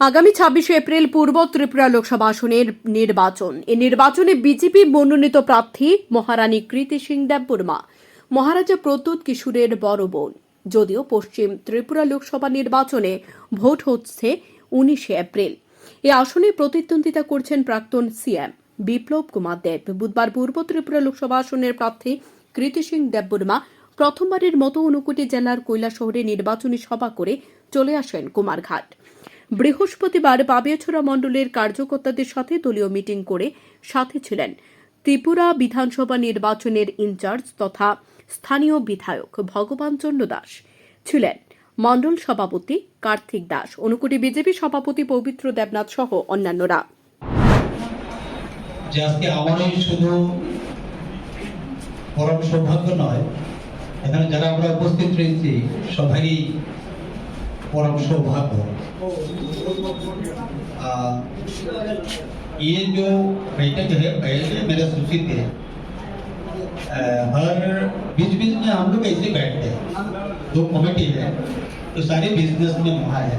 আগামী ছাব্বিশে এপ্রিল পূর্ব ত্রিপুরা লোকসভা আসনের নির্বাচন। এই নির্বাচনে বিজেপি মনোনীত প্রার্থী মহারানী কৃতি সিং দেববর্মা, মহারাজা প্রদ্যুৎ কিশোরের বড় বোন। যদিও পশ্চিম ত্রিপুরা লোকসভা নির্বাচনে ভোট হচ্ছে উনিশে এপ্রিল। এই আসনে প্রতিদ্বন্দ্বিতা করছেন প্রাক্তন সিএম বিপ্লব কুমার দেব। বুধবার পূর্ব ত্রিপুরা লোকসভা আসনের প্রার্থী কৃতি সিং দেববর্মা প্রথমবারের মতো ঊনকোটি জেলার কৈলাসহরে নির্বাচনী সভা করে চলে আসেন কুমারঘাট। বৃহস্পতিবার বাবিয়াছড়া মণ্ডলের কার্যকর্তাদের সাথে দলীয় মিটিং করে সাথে ছিলেন ত্রিপুরা বিধানসভা নির্বাচনের ইনচার্জ তথা স্থানীয় বিধায়ক ভগবান চন্দ্র দাস ছিলেন। মণ্ডল সভাপতি কার্তিক দাস অনুকুটি বিজেপি সভাপতি পবিত্র দেবনাথ সহ অন্যান্যরা। আজকে আমারই শুধু পরম সৌভাগ্য নয়, এখানে যারা আমরা উপস্থিত রয়েছি সবাই পরম সৌভাগ্য। ये जो बैठक है पहले मेरे सूचित आ, हर बीच बीच में हम लोग ऐसे बैठते हैं। दो कमेटी है तो सारे बिज़नेस में वहाँ है।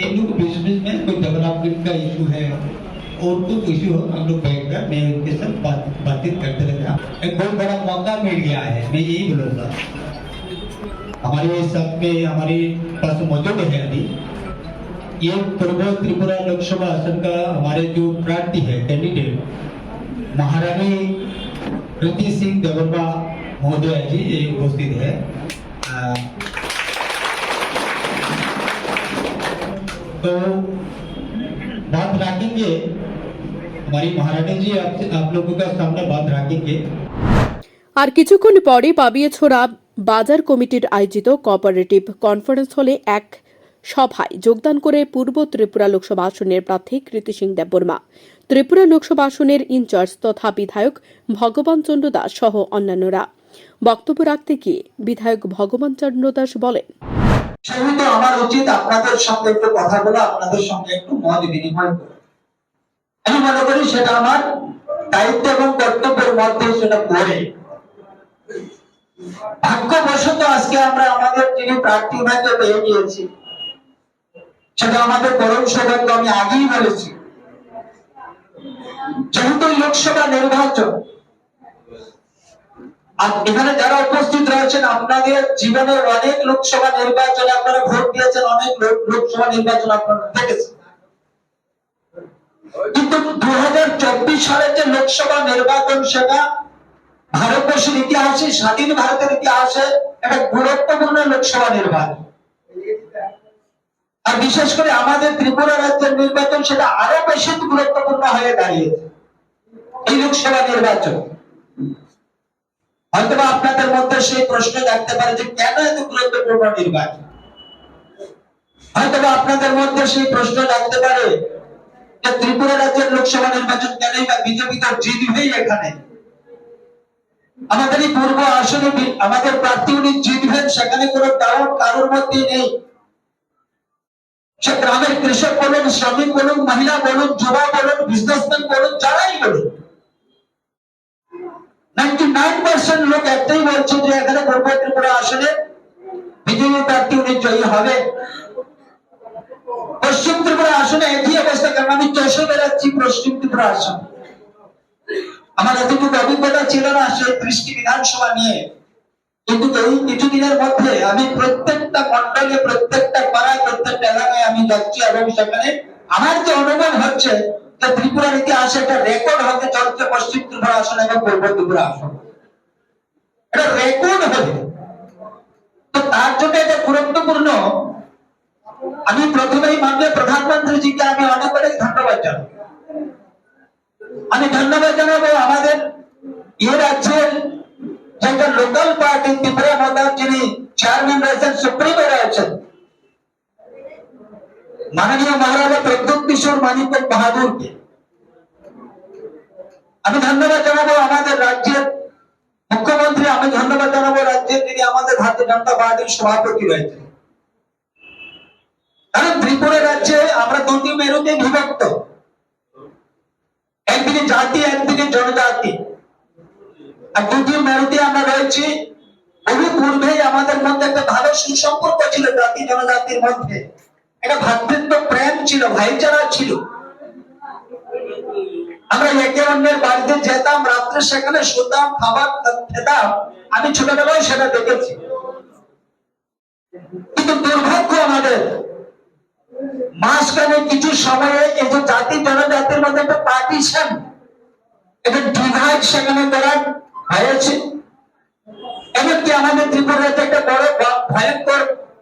इन लोग बीच बीच में कोई डेवलपमेंट का इशू है और कुछ इशू हो हम लोग बैठ कर मैं उनके साथ बात बातचीत करते रहते एक बहुत बड़ा मौका मिल गया है मैं यही बोलूँगा। हमारे सब में हमारे पास मौजूद है अभी। ये पूर्व त्रिपुरा लोकसभा आसन का हमारे जो प्रार्थी है कैंडिडेट महारानी कृति सिंह देवर्मा महोदय जी ये उपस्थित है आ, तो बात रखेंगे हमारी महारानी जी आप, आप लोगों का सामने बात रखेंगे আর কিছুক্ষণ পরে পাবিয়েছড়া বাজার কমিটির আয়োজিত কোঅপারেটিভ কনফারেন্স হলে এক সভায় যোগদান করে পূর্ব ত্রিপুরা লোকসভা আসনের প্রার্থী কৃতি সিং দেববর্মা ত্রিপুরা লোকসভা আসনের ইনচার্জ তথা বিধায়ক ভগবান চন্দ্র দাস সহ অন্যান্যরা। বক্তব্য রাখতে গিয়ে বিধায়ক ভগবান চন্দ্র দাস বলেন আমার উচিত আপনাদের সঙ্গে একটু কথা বলে আপনাদের সঙ্গে একটু মত বিনিময় করা। আমি মনে করি সেটা আমার দায়িত্ব এবং কর্তব্যের মধ্যে সেটা পড়ে। ভাগ্যবশত আজকে আমরা আমাদের যিনি প্রার্থী ভাইকে পেয়ে গিয়েছি। সেটা আমাদের পরম সৌভাগ্য, আমি আগেই বলেছি। যেহেতু লোকসভা নির্বাচন, আর এখানে যারা উপস্থিত রয়েছেন, আপনাদের জীবনের অনেক লোকসভা নির্বাচনে আপনারা ভোট দিয়েছেন, অনেক লোকসভা নির্বাচন আপনারা দেখেছেন। কিন্তু দু সালে যে লোকসভা নির্বাচন, সেটা ভারতবর্ষের ইতিহাসে, স্বাধীন ভারতের ইতিহাসে একটা গুরুত্বপূর্ণ লোকসভা নির্বাচন। আর বিশেষ করে আমাদের ত্রিপুরা রাজ্যের নির্বাচন সেটা আরও বেশি গুরুত্বপূর্ণ হয়ে দাঁড়িয়েছে। এই লোকসভা নির্বাচন। হয়তোবা আপনাদের মধ্যে সেই প্রশ্ন জাগতে পারে যে কেন এত গুরুত্বপূর্ণ নির্বাচন? হয়তোবা আপনাদের মধ্যে সেই প্রশ্ন জাগতে পারে যে ত্রিপুরা রাজ্যের লোকসভা নির্বাচন কেনই বা বিজেপি তো জিতবেই এখানে? আমাদের এই পূর্ব আসনে আমাদের প্রার্থী উনি জিতবেন, সেখানে কোনো ডাউট কারোর মধ্যে নেই। সে গ্রামের কৃষক বলুন, শ্রমিক বলুন, মহিলা বলুন, যুবা বলুন বিজনেসম্যান বলুন, যারাই বলুন। নাইনটি নাইন পার্সেন্ট লোক একটাই বলছে যে এখানে আসনে বিজেপি প্রার্থী উনি জয়ী হবে। পশ্চিম ত্রিপুরা আসনে একই অবস্থা, কারণ আমি চষে বেড়াচ্ছি, পশ্চিম ত্রিপুরা আসন। আমার এতটুকু অভিজ্ঞতা ছিল না বিধানসভা নিয়ে। কিন্তু এই কিছুদিনের মধ্যে আমি প্রত্যেকটা মন্ডলে প্রত্যেকটা আমি যাচ্ছি এবং সেখানে আমার যে অনুভব হচ্ছে যে একটা রেকর্ড হতে চলছে পশ্চিম ত্রিপুরা আসন এবং পূর্ব ত্রিপুরা আসন। এটা রেকর্ড হবে তো তার জন্য এটা গুরুত্বপূর্ণ। আমি প্রথমেই মাননীয় প্রধানমন্ত্রীজিকে আমি অনেক অনেক ধন্যবাদ জানাই। আমি ধন্যবাদ জানাব আমাদের এ রাজ্যের যেটা লোকাল পার্টি ত্রিপুরা মদার যিনি চেয়ারম্যান রয়েছেন, সুপ্রিমো রয়েছেন মাননীয় মহারাজা প্রদ্যুৎ কিশোর মানিক বাহাদুরকে। আমি ধন্যবাদ জানাব আমাদের রাজ্যের মুখ্যমন্ত্রী, আমি ধন্যবাদ জানাব রাজ্যের যিনি আমাদের ভারতীয় জনতা পার্টির সভাপতি রয়েছেন। কারণ ত্রিপুরা রাজ্যে আমরা দুটি মেরুতে বিভক্ত। একদিকে জাতি, একদিকে জনজাতি। আর দুটি মেরুতে আমরা রয়েছি। বহু পূর্বেই আমাদের মধ্যে একটা ভালো সুসম্পর্ক ছিল জাতি জনজাতির মধ্যে। একটা ভ্রাতৃত্ব প্রেম ছিল, ভাইচারা ছিল। আমরা একে অন্যের বাড়িতে যেতাম, রাত্রে সেখানে শুতাম, খাবার খেতাম। আমি ছোটবেলায় সেটা দেখেছি। কিন্তু দুর্ভাগ্য আমাদের, মাঝখানে কিছু সময়ে যে জাতি জনজাতির মধ্যে একটা পার্টিশন একটা ডিভাইড সেখানে করা হয়েছে। এমনকি আমাদের ত্রিপুরাতে একটা বড় ভয়ঙ্কর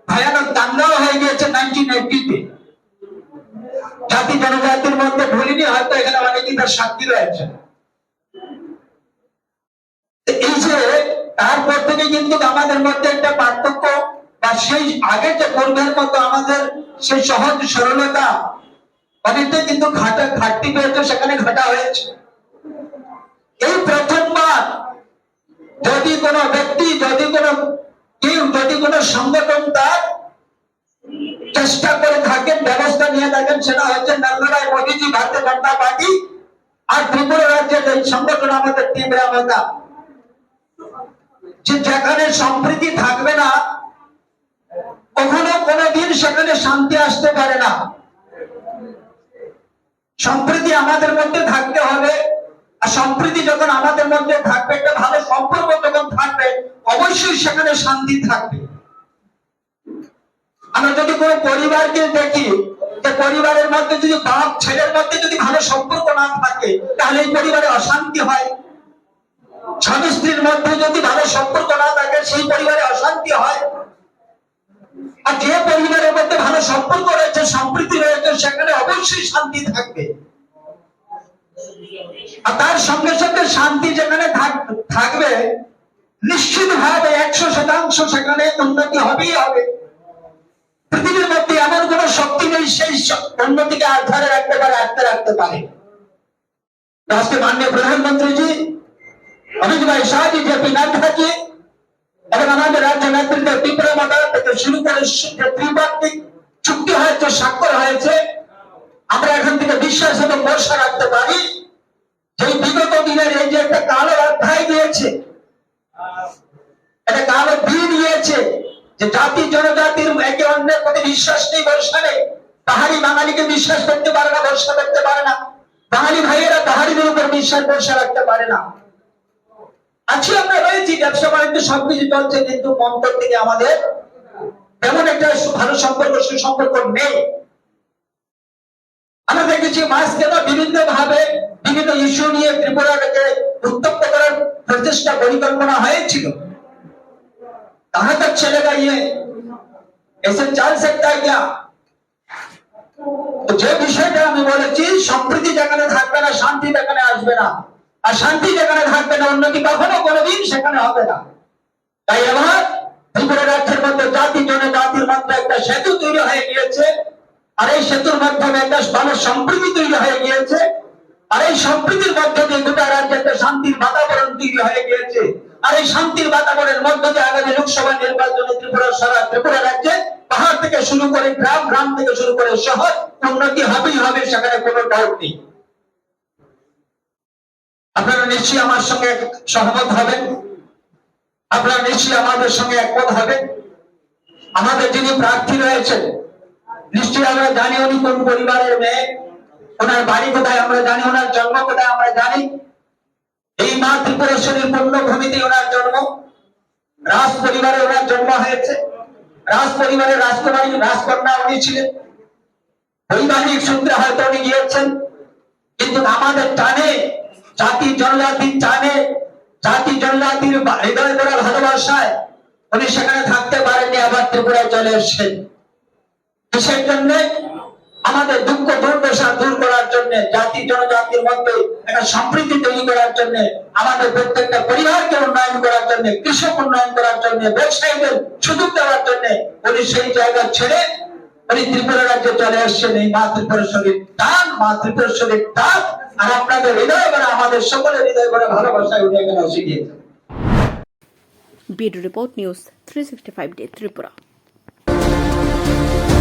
ভয়ানক দাঙ্গাও হয়ে গিয়েছে নাইনটিন এইটিতে জাতি জনজাতির মধ্যে ভুলিনি, হয়তো এখানে অনেকেই তার সাক্ষী রয়েছে। এই যে, তারপর থেকে কিন্তু আমাদের মধ্যে একটা পার্থক্য, বা সেই আগে যে পূর্বের মতো আমাদের সেই সহজ সরলতা অনেকটা কিন্তু ঘাটা ঘাটতি পেয়েছে, সেখানে ঘাটা হয়েছে। এই প্রথমবার যদি কোনো ব্যক্তি, যদি কোনো যদি কোনো সংগঠন তার চেষ্টা করে থাকেন, ব্যবস্থা নিয়ে থাকেন, সেটা হচ্ছে নন্দরায় মোদীজি, ভারতীয় জনতা পার্টি আর ত্রিপুরা রাজ্যের এই সংগঠন আমাদের তীব্র যে যেখানে সম্প্রীতি থাকবে না, কখনো কোনোদিন সেখানে শান্তি আসতে পারে না। সম্প্রীতি আমাদের মধ্যে থাকতে হবে, আর সম্প্রীতি যখন আমাদের মধ্যে থাকবে, একটা ভালো সম্পর্ক অবশ্যই সেখানে শান্তি থাকবে। আমরা যদি কোনো পরিবারকে দেখি পরিবারের মধ্যে যদি বাপ, ছেলের মধ্যে যদি ভালো সম্পর্ক না থাকে, তাহলে এই পরিবারে অশান্তি হয়। স্বামী স্ত্রীর মধ্যে যদি ভালো সম্পর্ক না থাকে, সেই পরিবারে অশান্তি হয়। আর যে পরিবারের মধ্যে ভালো সম্পর্ক রয়েছে, সম্প্রীতি রয়েছে, সেখানে অবশ্যই শান্তি থাকবে। আর তার সঙ্গে সঙ্গে শান্তি যেখানে থাক- থাকবে নিশ্চিত ভাবে একশো শতাংশ সেখানে উন্নতি হবেই হবে। পৃথিবীর মধ্যে এমন কোন শক্তি নেই, সেই উন্নতিকে আর ধরে রাখতে পারে, আটকে রাখতে পারে। আজকে মাননীয় প্রধানমন্ত্রীজি, অমিত ভাই শাহজি জেপি নাড্ডা জি এবং আমাদের রাজ্য নেতৃত্ব ত্রিপুরা মাতা থেকে শুরু করে যে ত্রিপাক্ষিক চুক্তি হয়েছে, স্বাক্ষর হয়েছে, আমরা এখান থেকে বিশ্বাস এবং ভরসা রাখতে পারি। যে বিগত দিনের এই যে একটা কালো কালো দিন দিয়েছে যে জাতি জনজাতির একে অন্যের প্রতি বিশ্বাস নেই ভরসা নেই পাহাড়ি বাঙালিকে বিশ্বাস করতে পারে না ভরসা করতে পারে না। বাঙালি ভাইয়েরা পাহাড়িদের উপর বিশ্বাস ভরসা রাখতে পারে না। আছি আমরা রয়েছি, ব্যবসা বাণিজ্য সবকিছু চলছে, কিন্তু মন্তর থেকে আমাদের তেমন একটা ভালো সম্পর্ক, সুসম্পর্ক নেই। আমরা দেখেছি মাঝখানে বিভিন্ন ভাবে বিভিন্ন ইস্যু নিয়ে ত্রিপুরাকে উত্তপ্ত করার প্রচেষ্টা, পরিকল্পনা হয়েছিল। कहां तक चलेगा ये ऐसे चल सकता है क्या তো যে বিষয়টা আমি বলেছি সম্প্রীতি যেখানে থাকবে না শান্তি যেখানে আসবে না আর শান্তি যেখানে থাকবে না উন্নতি কখনো কোনোদিন সেখানে হবে না তাই এবার ত্রিপুরা রাজ্যের মধ্যে জাতি জনজাতির মধ্যে একটা সেতু তৈরি হয়ে গিয়েছে আর এই সেতুর মাধ্যমে একটা ভালো সম্প্রীতি তৈরি হয়ে গিয়েছে আর এই সম্প্রীতির মধ্য দিয়ে গোটা রাজ্যে একটা শান্তির বাতাবরণ তৈরি হয়ে গিয়েছে আর এই শান্তির বাতাবরণের মধ্য দিয়ে আগামী লোকসভা নির্বাচনে ত্রিপুরা সারা ত্রিপুরা রাজ্যে পাহাড় থেকে শুরু করে গ্রাম গ্রাম থেকে শুরু করে শহর উন্নতি হবেই হবে, সেখানে কোনো ডাউট নেই। আপনারা নিশ্চয়ই আমার সঙ্গে সহমত হবেন। আপনারা নিশ্চয়ই আমাদের সঙ্গে একমত হবেন। আমাদের যিনি প্রার্থী রয়েছেন, নিশ্চয়ই আমরা জানি উনি কোন পরিবারের মেয়ে। ওনার বাড়ি কোথায়, আমরা জানি, ওনার জন্ম কোথায়, আমরা জানি। এই মা ত্রিপুরেশ্বরীর পূর্ণভূমিতে ওনার জন্ম। রাজ পরিবারে ওনার জন্ম হয়েছে। রাজ পরিবারের রাজকুমারী রাজকন্যা উনি ছিলেন। বৈবাহিক সূত্রে হয়তো উনি গিয়েছেন। কিন্তু আমাদের টানে, জাতি জনজাতির টানে, জাতি জনজাতির হৃদয় করা ভালোবাসায় উনি সেখানে থাকতে পারেননি, আবার ত্রিপুরায় চলে এসছেন। কিসের জন্য? আমাদের দুঃখ দুর্দশা দূর করার জন্য, জাতি জনজাতির মধ্যে একটা সম্প্রীতি তৈরি করার জন্য, আমাদের প্রত্যেকটা পরিবারকে উন্নয়ন করার জন্য, কৃষক উন্নয়ন করার জন্য, ব্যবসায়ীদের সুযোগ দেওয়ার জন্য উনি সেই জায়গা ছেড়ে উনি ত্রিপুরা রাজ্যে চলে এসছেন এই টান টান আর আপনাদের হৃদয় করে আমাদের সকলের হৃদয় করে ভালোবাসায় উনি এখানে এসে গিয়েছেন bureau report news three sixty five day, Tripura.